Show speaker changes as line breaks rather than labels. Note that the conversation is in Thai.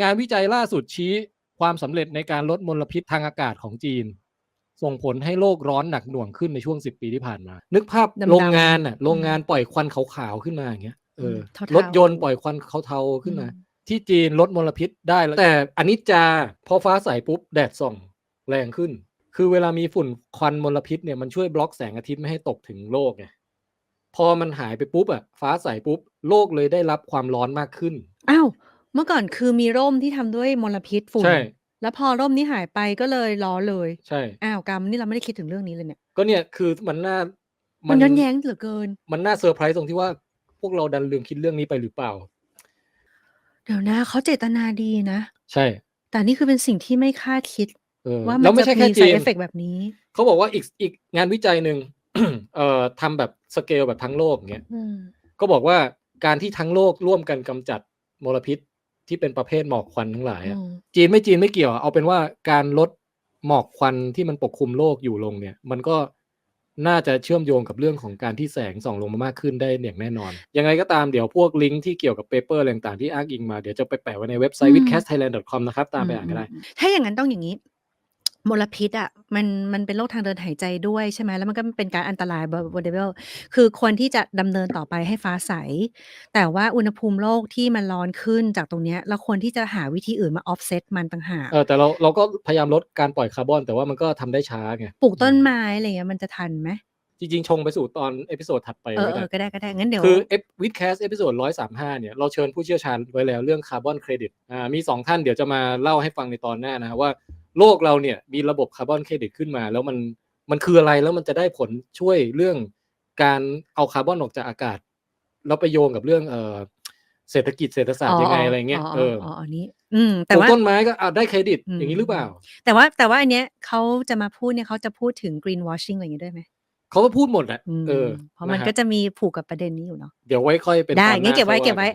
งานวิจัยล่าสุดชี้ความสำเร็จในการลดมลพิษทางอากาศของจีน ส่งผลให้โลกร้อนหนักหน่วงขึ้นในช่วง10ปีที่ผ่านมา นึกภาพ
ดำๆ
โรงงานน่ะ
อืม
โรงงานปล่อยควันขาวๆขึ้นมาอย่างเงี้ยเออ
เทาๆ
รถยนต์ปล่อยควันเทาๆขึ้นมา
อืม
ที่จีนลดมลพิษได้แล้วแต่อันนี้จาพอฟ้าใสปุ๊บ แดดส่องแรงขึ้น คือเวลามีฝุ่นควันมลพิษเนี่ยมันช่วยบล็อกแสงอาทิตย์ไม่ให้ตกถึงโลกไงพอมันหายไปปุ๊บอะฟ้าใสปุ๊บ โลกเลยได้รับความร้อนมากขึ้น
อ้าว เมื่อก่อนคือมีร่มที่ทำด้วยมลพิษฝุ่น
ใช่
แล้วพอร่มนี้หายไปก็เลยร้อนเลย
ใช่
อ้าว กรรม นี่เราไม่ได้คิดถึงเรื่องนี้เลยเนี่ย
ก็เนี่ย คือมันน่า
มั
มัน
ย้อนแย้งเหลือเกิน
มันน่าเซอร์ไพรส์ตรงที่ว่า พวกเราดันลืมคิดเรื่องนี้ไปหรือเปล่า
เดี๋ยวนะ เขาเจตนาดีนะ
ใช่
แต่นี่คือเป็นสิ่งที่ไม่คาดคิด
เออ
ว่า
แล้
มั
วนไม่
จะ
ใช่
มี
แค่
ไซ
จีน
เอฟเฟกแบบนี้
เขาบอกว่าอีกอีกงานวิจัยหนึ่ง เอ่อ ทำแบบสเกลแบบทั้งโลก อย่างเงี้ย
อืม
ก็บอกว่า การที่ทั้งโลกร่วมกันกำจัดมลพิษ ที่เป็นประเภทหมอกควันทั้งหลายอะ
อืม
จีนไม่จีนไม่เกี่ยว เอาเป็นว่าการลดหมอกควันที่มันปกคลุมโลกอยู่ลงเนี่ย มันก็น่าจะเชื่อมโยงกับเรื่องของการที่แสงส่องลงมามากขึ้นได้อย่างแน่นอน ยังไงก็ตามเดี๋ยวพวกลิงก์ที่เกี่ยวกับเปเปอร์อะไรต่างๆที่อ้างอิงมา เดี๋ยวจะไปแปะไว้ในเว็บไซต์
อืม
withcastthailand.com นะครับ ตามไปอ่านก็ได้
อืมถ้าอย่างนั้นต้องอย่างนี้ มลพิษอะมัน มันเป็นโรคทางเดินหายใจด้วย ใช่ไหม แล้วมันก็เป็นการอันตรายบ v เดเบิลคือควรที่จะดำเนินต่อไปให้ฟ้าใส แต่ว่าอุณหภูมิโลกที่มันร้อนขึ้นจากตรงเนี้ย เราควรที่จะหาวิธีอื่นมาออฟเซตมันต่างหาก
เออ แต่เรา เราก็พยายามลดการปล่อยคาร์บอน แต่ว่ามันก็ทำได้ช้าไง
ปลูกต้นไม้ อะไรเงี้ย มันจะทันไหม
จริง ๆ ชงไปสู่ตอนเอพิโซดถัดไป
เออ
แล้ว
เอ
กัน
อก็ได้ก็ได้งั้นเดี๋ยว
คือวิดแคสเอพิโซดร้อยสามห้าเนี่ย เราเชิญผู้เชี่ยวชาญไว้แล้วเรื่องคาร์บอนเครดิต อ่า มีสองท่าน เดี๋ยวจะมาเล่าให้ฟังในตอนหน้านะว่า โลกเราเนี่ยมีระบบคาร์บอนเครดิตขึ้นมา แล้วมันมันคืออะไรแล้วมันจะได้ผลช่วยเรื่องการเอาคาร์บอนออกจากอากาศ แล้วไปโยงกับเรื่องเออเศรษฐกิจเศรษฐศาสตร์ยังไงอะไรเงี้ยเออ
อ๋ออันนี้ อืม แต่
ปลูก
ว่า
ต้นไม้ก็เอาได้เครดิต
อืม
อย่างนี้หรือเปล่า
แต่ว่าแต่ว่าอันเนี้ยเขาจะมาพูดเนี่ยเขาจะพูดถึง green washing อะไรอย่างงี้ด้วยไหม
เขาก็พูดหมดแหละ
อืม
เออ
เพราะมัน
ฮ
ก็จะมีผูกกับประเด็นนี้อยู่เนาะ
เดี๋ยวไว้ค่อยเป็น
ได้
ตอนห
งั้น
น้า
เก็บไว้
ค่อย
เก็บไว้
น